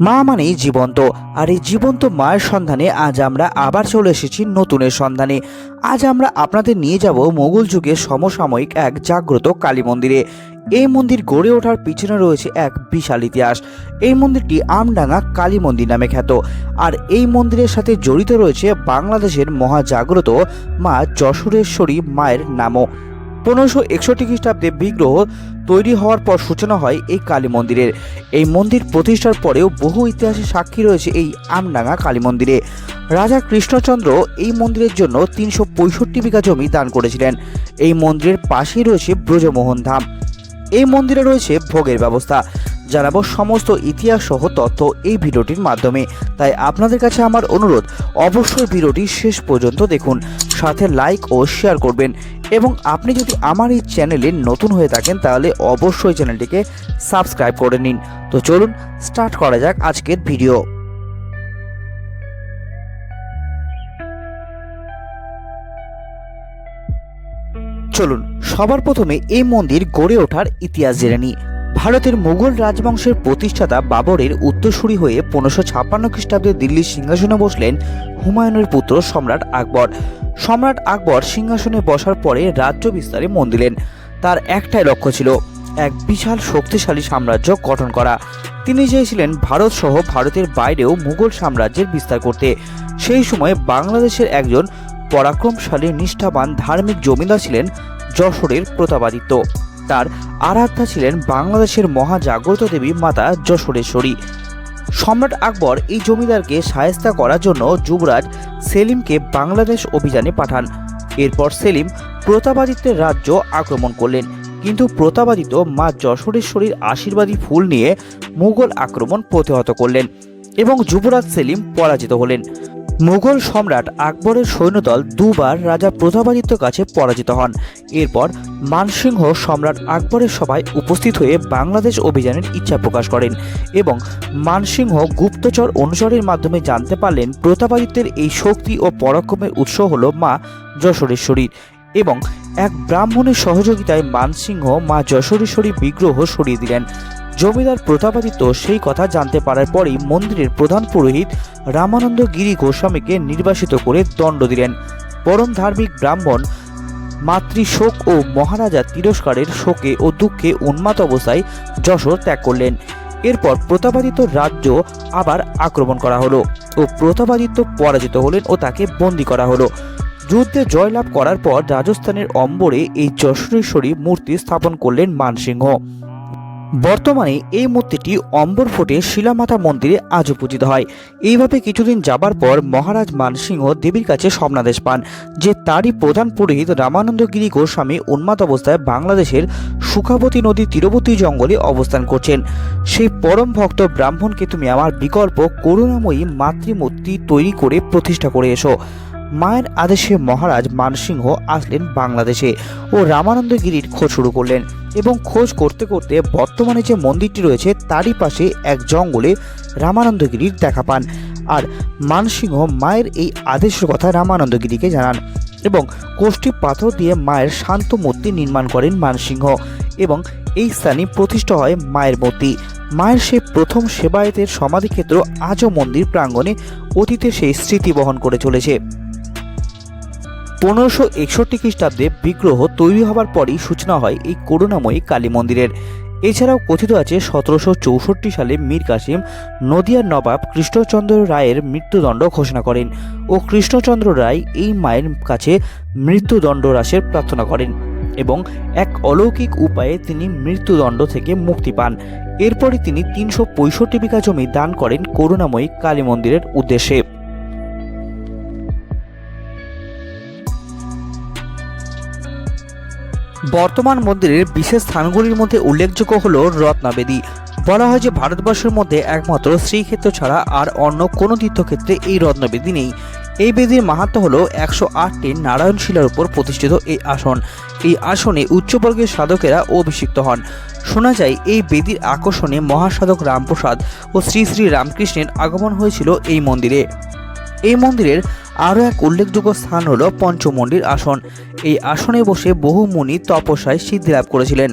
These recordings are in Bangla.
মা মানেই জীবন্ত। আর এই জীবন্ত মায়ের সন্ধানে আজ আমরা আবার চলে এসেছি নতুনের সন্ধানে। আজ আমরা আপনাদের নিয়ে যাব মোগল যুগের সমসাময়িক এক জাগ্রত কালী মন্দিরে। এই মন্দির গড়ে ওঠার পিছনে রয়েছে এক বিশাল ইতিহাস। এই মন্দিরটি আমডাঙ্গা কালী মন্দির নামে খ্যাত। আর এই মন্দিরের সাথে জড়িত রয়েছে বাংলাদেশের মহাজাগ্রত মা যশোরেশ্বরী মায়ের নামও। পনেরোশো একষট্টি খ্রিস্টাব্দে বিগ্রহ তৈরি হওয়ার পর সূচনা হয় এই কালী মন্দিরের। এই মন্দির প্রতিষ্ঠার পরেও বহু ইতিহাসের সাক্ষী রয়েছে এই আমডাঙ্গা কালী মন্দিরে। রাজা কৃষ্ণচন্দ্র এই মন্দিরের জন্য তিনশো পঁয়ষট্টি বিঘা জমি দান করেছিলেন। এই মন্দিরের পাশেই রয়েছে ব্রজমোহন ধাম। এই মন্দিরে রয়েছে ভোগের ব্যবস্থা। জানাব সমস্ত ইতিহাস সহ তথ্য এই ভিডিওটির মাধ্যমে। তাই আপনাদের কাছে আমার অনুরোধ, অবশ্যই ভিডিওটি শেষ পর্যন্ত দেখুন। সাথে লাইক ও শেয়ার করবেন। এবং আপনি যদি আমার এই চ্যানেলে নতুন হয়ে থাকেন, তাহলে অবশ্যই চ্যানেলটিকে সাবস্ক্রাইব করে নিন। তো চলুন, স্টার্ট করা যাক আজকের ভিডিও। চলুন, সবার প্রথমে এই মন্দির গড়ে ওঠার ইতিহাস জেনে নিই। ভারতের মুঘল রাজবংশের প্রতিষ্ঠাতা বাবরের উত্তরসূরি হয়ে পনেরোশো ছাপ্পান্ন খ্রিস্টাব্দে দিল্লির সিংহাসনে বসলেন হুমায়ুনের পুত্র সম্রাট আকবর। সম্রাট আকবর সিংহাসনে বসার পরে রাজ্য বিস্তারে মন দিলেন। তার একটাই লক্ষ্য ছিল, এক বিশাল শক্তিশালী সাম্রাজ্য গঠন করা। তিনি চেয়েছিলেন ভারত সহ ভারতের বাইরেও মুঘল সাম্রাজ্যের বিস্তার করতে। সেই সময়ে বাংলাদেশের একজন পরাক্রমশালী, নিষ্ঠাবান, ধার্মিক জমিদার ছিলেন যশোরের প্রতাপাদিত্য। তার আরাধ্যা ছিলেন বাংলাদেশের মহাজাগ্রত দেবী মাতা যশোরেশ্বরী। সম্রাট আকবর এই জমিদারকে সায়স্তা করার জন্য যুবরাজ সেলিমকে বাংলাদেশ অভিযানে পাঠান। এরপর সেলিম প্রতাপাদিত্যের রাজ্য আক্রমণ করলেন। কিন্তু প্রতাপাদিত্য মা যশোরেশ্বরীর আশীর্বাদী ফুল নিয়ে মুঘল আক্রমণ প্রতিহত করলেন এবং যুবরাজ সেলিম পরাজিত হলেন। মুঘল সম্রাট আকবরের সৈন্যদল দুবার রাজা প্রতাপাদিত্যর কাছে পরাজিত হন। এরপর মানসিংহ সম্রাট আকবরের সভায় উপস্থিত হয়ে বাংলাদেশ অভিযানের ইচ্ছা প্রকাশ করেন এবং মানসিংহ গুপ্তচর অনুচরের মাধ্যমে জানতে পারলেন প্রতাপাদিত্যের এই শক্তি ও পরাক্রমের উৎস হল মা যশোরেশ্বরীর এবং এক ব্রাহ্মণের সহযোগিতায় মানসিংহ মা যশোরেশ্বরী বিগ্রহ সরিয়ে দিলেন। জমিদার প্রতাপাদিত্য সেই কথা জানতে পারার পরেই মন্দিরের প্রধান পুরোহিত রামানন্দ গিরি গোস্বামীকে নির্বাসিত করে দণ্ড দিলেন। পরম ধার্মিক ব্রাহ্মণ মাতৃশোক ও মহারাজা তিরস্কারের শোকে ও দুঃখে উন্মাত অবস্থায় যশোর ত্যাগ করলেন। এরপর প্রতাপাদিত্য রাজ্য আবার আক্রমণ করা হলো ও প্রতাপাদিত্য পরাজিত হলেন ও তাকে বন্দী করা হলো। যুদ্ধে জয়লাভ করার পর রাজস্থানের অম্বরে এই যশোরেশ্বরী মূর্তি স্থাপন করলেন মানসিংহ। বর্তমানে এই মূর্তিটি অম্বর ফোর্টে শিলামাতা মন্দিরে আজও পূজিত হয়। এইভাবে কিছুদিন যাবার পর মহারাজ মানসিংহ দেবীর কাছে স্বপ্নাদেশ পান, যে তারই প্রধান পুরোহিত রামানন্দগিরি গোস্বামী উন্মাদ অবস্থায় বাংলাদেশের সুখাবতী নদীর তীরবর্তী জঙ্গলে অবস্থান করছেন। সেই পরম ভক্ত ব্রাহ্মণকে তুমি আমার বিকল্প করুণাময়ী মাতৃমূর্তি তৈরি করে প্রতিষ্ঠা করে এসো। মায়ের আদেশে মহারাজ মানসিংহ আসলেন বাংলাদেশে ও রামানন্দগিরির খোঁজ শুরু করলেন এবং খোঁজ করতে করতে বর্তমানে যে মন্দিরটি রয়েছে তারই পাশে এক জঙ্গলে রামানন্দগিরির দেখা পান। আর মানসিংহ মায়ের এই আদেশের কথা রামানন্দগিরিকে জানান এবং কোষ্ঠী পাথর দিয়ে মায়ের শান্ত মূর্তি নির্মাণ করেন মানসিংহ এবং এই স্থানে প্রতিষ্ঠা হয় মায়ের মূর্তি। মায়ের সেই প্রথম সেবায়েতের সমাধিক্ষেত্র আজও মন্দির প্রাঙ্গণে অতীতে সেই স্মৃতি বহন করে চলেছে। পনেরোশো একষট্টি খ্রিস্টাব্দে বিগ্রহ তৈরি হবার পরই সূচনা হয় এই করুণাময়ী কালী মন্দিরের। এছাড়াও কথিত আছে, সতেরোশো চৌষট্টি সালে মীর কাসিম নদিয়ার নবাব কৃষ্ণচন্দ্র রায়ের মৃত্যুদণ্ড ঘোষণা করেন ও কৃষ্ণচন্দ্র রায় এই মায়ের কাছে মৃত্যুদণ্ড হ্রাসের প্রার্থনা করেন এবং এক অলৌকিক উপায়ে তিনি মৃত্যুদণ্ড থেকে মুক্তি পান। এরপরে তিনি তিনশো পঁয়ষট্টি বিঘা জমি দান করেন করুণাময়ী কালী মন্দিরের উদ্দেশ্যে। বর্তমান মন্দিরের বিশেষ স্থানগুলির মধ্যে উল্লেখযোগ্য হল রত্নাবেদী। বলা হয় যে ভারতবর্ষের মধ্যে একমাত্র শ্রীক্ষেত্র ছাড়া আর অন্য কোনো তীর্থক্ষেত্রে এই রত্নবেদী নেই। এই বেদির মাহাত্ম হল একশো আটটি নারায়ণ শিলার উপর প্রতিষ্ঠিত এই আসন। এই আসনে উচ্চবর্গের সাধকেরা অভিষিক্ত হন। শোনা যায়, এই বেদির আকর্ষণে মহাসাধক রামপ্রসাদ ও শ্রী শ্রী রামকৃষ্ণের আগমন হয়েছিল এই মন্দিরে। এই মন্দিরের আরও এক উল্লেখযোগ্য স্থান হল পঞ্চমন্ডির আসন। এই আসনে বসে বহু মুনি তপস্যায় সিদ্ধি লাভ করেছিলেন।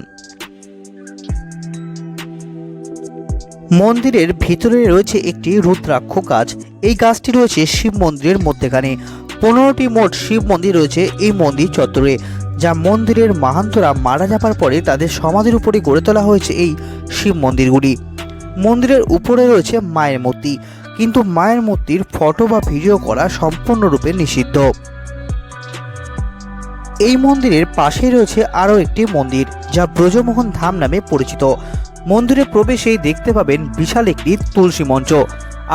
মন্দিরের ভিতরে রয়েছে একটি রুদ্রাক্ষ গাছ। এই গাছটি রয়েছে শিব মন্দিরের মধ্যেখানে। পনেরোটি মোট শিব মন্দির রয়েছে এই মন্দির চত্বরে, যা মন্দিরের মাহান্তরা মারা যাবার পরে তাদের সমাধির উপরে গড়ে তোলা হয়েছে এই শিব মন্দিরগুলি। মন্দিরের উপরে রয়েছে মায়ের মূর্তি। কিন্তু মায়ের মূর্তির ফটো বা ভিডিও করা সম্পূর্ণরূপে নিষিদ্ধ। এই মন্দিরের পাশেই রয়েছে আরও একটি মন্দির, যা ব্রজমোহন ধাম নামে পরিচিত। মন্দিরে প্রবেশেই দেখতে পাবেন বিশাল একটি তুলসী মঞ্চ,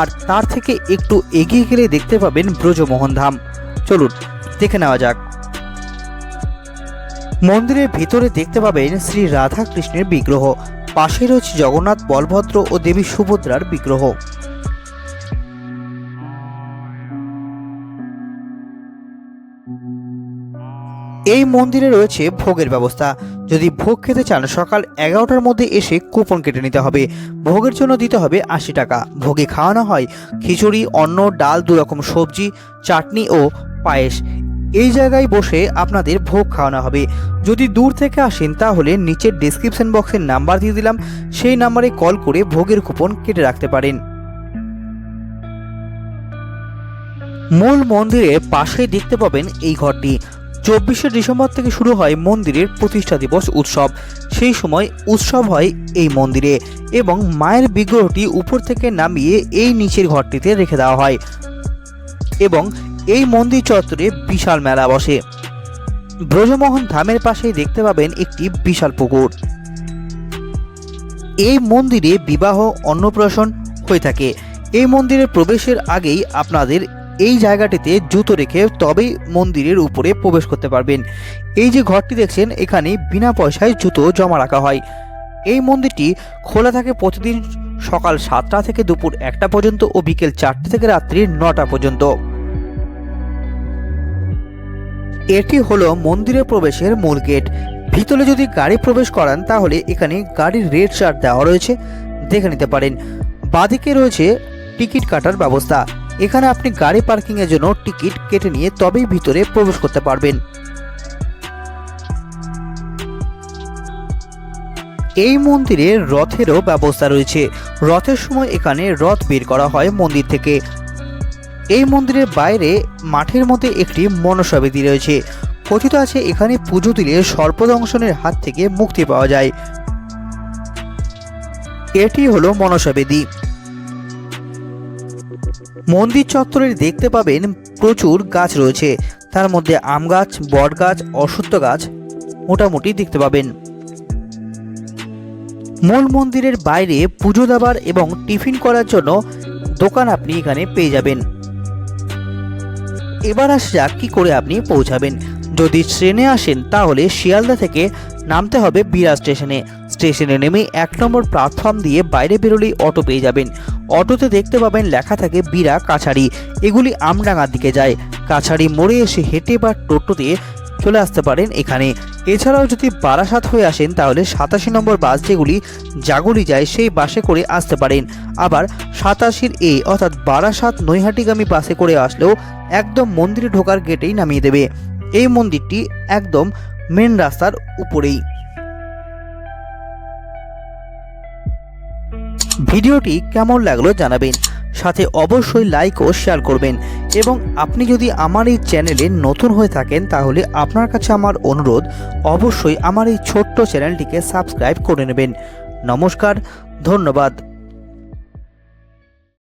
আর তার থেকে একটু এগিয়ে গেলে দেখতে পাবেন ব্রজমোহন ধাম। চলুন, দেখে নেওয়া যাক। মন্দিরের ভিতরে দেখতে পাবেন শ্রী রাধা কৃষ্ণের বিগ্রহ, পাশে রয়েছে জগন্নাথ বলভদ্র ও দেবী সুভদ্রার বিগ্রহ। এই মন্দিরে রয়েছে ভোগের ব্যবস্থা। যদি ভোগ খেতে চান, সকাল এগারোটার মধ্যে এসে কুপন কেটে নিতে হবে। ভোগের জন্য দিতে হবে আশি টাকা। ভোগে খাওয়ানো হয় খিচুড়ি, অন্ন, ডাল, দু রকম সবজি, চাটনি ও পায়েস। এই জায়গায় বসে আপনাদের ভোগ খাওয়ানো হবে। যদি দূর থেকে আসেন, তাহলে নিচের ডিসক্রিপশন বক্সের নাম্বার দিয়ে দিলাম। সেই নাম্বারে কল করে ভোগের কুপন কেটে রাখতে পারেন। মূল মন্দিরের পাশে দেখতে পাবেন এই ঘরটি। চব্বিশে ডিসেম্বর থেকে শুরু হয় মন্দিরের প্রতিষ্ঠা দিবস উৎসব। সেই সময় উৎসব হয় এই মন্দিরে এবং মায়ের বিগ্রহটি উপর থেকে নামিয়ে এই নিচের ঘরটিতে রেখে দেওয়া হয় এবং এই মন্দির চত্বরে বিশাল মেলা বসে। ব্রজমোহন ধামের পাশেই দেখতে পাবেন একটি বিশাল পুকুর। এই মন্দিরে বিবাহ, অন্নপ্রাশন হয়ে থাকে। এই মন্দিরে প্রবেশের আগেই আপনাদের এই জায়গাটিতে জুতো রেখে তবেই মন্দিরের উপরে প্রবেশ করতে পারবেন। এই যে ঘরটি দেখছেন, এখানে বিনা পয়সায় জুতো জমা রাখা হয়। এই মন্দিরটি খোলা থাকে প্রতিদিন সকাল সাতটা থেকে দুপুর একটা পর্যন্ত ও বিকেল চারটে থেকে রাত্রি নটা পর্যন্ত। এটি হলো মন্দিরে প্রবেশের মূল গেট। ভিতরে যদি গাড়ি প্রবেশ করান, তাহলে এখানে গাড়ির রেড চার্ট দেওয়া রয়েছে, দেখে নিতে পারেন। বাদিকে রয়েছে টিকিট কাটার ব্যবস্থা। এখানে আপনি গাড়ি পার্কিংয়ের জন্য টিকিট কেটে নিয়ে তবেই ভিতরে প্রবেশ করতে পারবেন। এই মন্দিরে রথেরও ব্যবস্থা রয়েছে। রথের সময় এখানে রথ বের করা হয় মন্দির থেকে। এই মন্দিরের বাইরে মাঠের মধ্যে একটি মনসা বেদি রয়েছে। কথিত আছে, এখানে পুজো দিলে সর্পদংশনের হাত থেকে মুক্তি পাওয়া যায়। এটি হলো মনসা বেদি মন্দির চত্বরে দেখতে পাবেন প্রচুর গাছ রয়েছে। তার মধ্যে আম গাছ, বট গাছ, অশ্বত্থ গাছ মোটামুটি দেখতে পাবেন। মূল মন্দিরের বাইরে পুজো দেবার এবং টিফিন করার জন্য দোকান আপনি এখানে পেয়ে যাবেন। এবার আসা যাক কী করে আপনি পৌঁছাবেন। যদি ট্রেনে আসেন তাহলে শিয়ালদা থেকে নামতে হবে বিরা স্টেশনে। স্টেশনে নেমে এক নম্বর প্ল্যাটফর্ম দিয়ে বাইরে বেরোলেই অটো পেয়ে যাবেন। অটোতে দেখতে পাবেন লেখা থাকে বিরা কাছাড়ি এগুলি আমডাঙ্গার দিকে যায়। কাছাড়ি মোড়ে এসে হেঁটে বা টোটোতে চলে আসতে পারেন এখানে। এছাড়াও যদি বারাসাত হয়ে আসেন, তাহলে সাতাশি নম্বর বাস যেগুলি জাগুলি যায়, সেই বাসে করে আসতে পারেন। আবার সাতাশির এ, অর্থাৎ বারাসাত নৈহাটিগামী বাসে করে আসলেও একদম মন্দিরে ঢোকার গেটেই নামিয়ে দেবে। এই মন্দিরটি একদম মেন রাস্তার উপরেই। ভিডিওটি কেমন লাগল জানাবেন। সাথে অবশ্যই লাইক ও শেয়ার করবেন। এবং আপনি যদি আমার এই চ্যানেলে নতুন হয়ে থাকেন, তাহলে আপনার কাছে আমার অনুরোধ, অবশ্যই আমার এই ছোট্ট চ্যানেলটিকে সাবস্ক্রাইব করে নেবেন। নমস্কার, ধন্যবাদ।